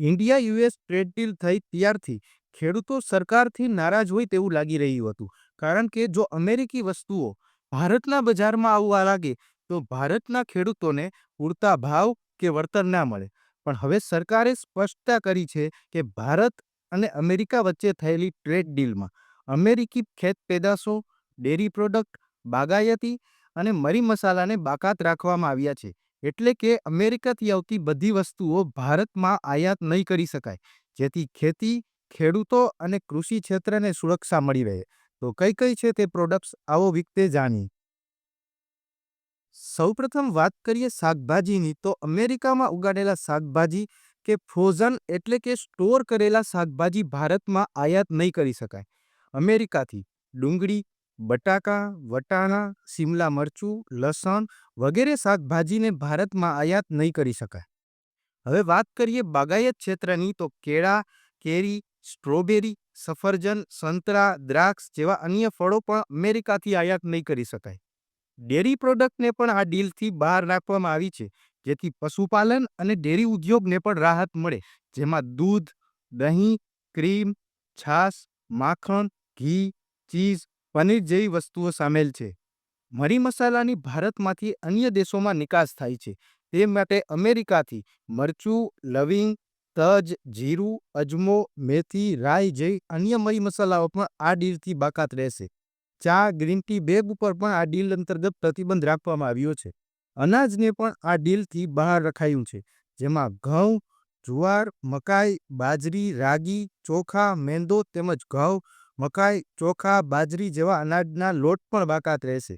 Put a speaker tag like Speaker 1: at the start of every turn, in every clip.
Speaker 1: India US trade deal થઈ ત્યારથી ખેડૂતો સરકારથી નારાજ હોય તેવું લાગી રહ્યું હતું. કારણ કે જો અમેરિકી વસ્તુઓ ભારતના બજારમાં આવવા લાગે, તો ભારતના ખેડૂતોને પૂરતા ભાવ કે વળતર ના મળે. પણ હવે સરકારે સ્પષ્ટતા કરી છે કે ભારત અને અમેરિકા વચ્ચે થયેલી ટ્રેડ ડીલમાં અમેરિકી ખેત પેદાશો, ડેરી પ્રોડક્ટ, બાગાયતી અને મરી મસાલાને બાકાત રાખવામાં આવ્યા છે. એટલે કે અમેરિકાથી આવતી બધી વસ્તુઓ ભારતમાં આયાત નહીં કરી શકાય. જેથી ખેતી, ખેડૂતો અને કૃષિ ક્ષેત્રને સુરક્ષા મળી રહે. તો કઈ કઈ છે તે પ્રોડક્ટ્સ આવો વિકતે જાણી સૌપ્રથમ વાત કરીએ શાકભાજીની. તો અમેરિકામાં ઉગાડેલા શાકભાજી કે ફ્રોઝન એટલે કે સ્ટોર કરેલા શાકભાજી ભારતમાં આયાત નહીં કરી શકાય. અમેરિકાથી ડુંગળી બટાકા, વટાણા, શિમલા મરચું, લસણ વગેરે શાકભાજીને ભારતમાં આયાત નહીં કરી શકાય. હવે વાત કરીએ બાગાયત ક્ષેત્રની તો કેળા, કેરી, સ્ટ્રોબેરી, સફરજન, સંતરા, દ્રાક્ષ જેવા અન્ય ફળો પણ અમેરિકાથી આયાત નહીં કરી શકાય. ડેરી પ્રોડક્ટને પણ આ ડીલથી બહાર રાખવામાં આવી છે, જેથી પશુપાલન અને ડેરી ઉદ્યોગને પણ રાહત મળે, જેમાં દૂધ, દહીં, ક્રીમ, છાશ, માખણ, ઘી, ચીઝ પનીર જેવી વસ્તુઓ સામેલ છે. મરી મસાલાની ભારતમાંથી અન્ય દેશોમાં નિકાસ થાય છે. તે માટે અમેરિકાથી મરચું, લવિંગ, તજ, જીરું, અજમો, મેથી, રાઈ જેવી અન્ય મરી મસાલાઓ પણ આ ડીલથી બાકાત રહેશે. ચા, ગ્રીન ટી બેગ ઉપર પણ આ ડીલ અંતર્ગત પ્રતિબંધ રાખવામાં આવ્યો છે. અનાજને પણ આ ડીલથી બહાર રખાયું છે. જેમાં ઘઉં, જુવાર, મકાઈ, બાજરી, રાગી, ચોખા, મેંદો તેમજ ઘઉં મકાઈ, ચોખા, બાજરી જેવા અનાજના લોટ પણ બાકાત રહેશે.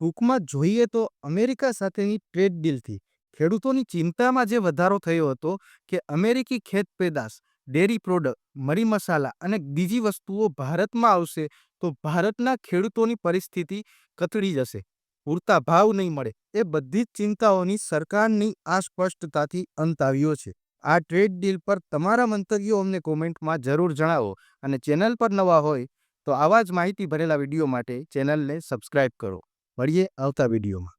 Speaker 1: ટૂંકમાં જોઈએ તો અમેરિકા સાથેની ટ્રેડ ડીલથી ખેડૂતોની ચિંતામાં જે વધારો થયો હતો કે અમેરિકી ખેત પેદાશ, ડેરી પ્રોડક્ટ, મરી મસાલા અને બીજી વસ્તુઓ ભારતમાં આવશે તો ભારતના ખેડૂતોની પરિસ્થિતિ કથળી જશે. પૂરતા ભાવ નહીં મળે એ બધી જ ચિંતાઓની સરકારની આ સ્પષ્ટતાથી અંત આવ્યો છે. આ ટ્રેડ ડીલ પર તમારા મંતવ્યો અમને કોમેન્ટમાં જરૂર જણાવો અને ચેનલ પર નવા હોય તો આવા જ માહિતી ભરેલા વીડિયો માટે ચેનલને સબસ્ક્રાઇબ કરો. મળીએ આવતા વિડીયોમાં.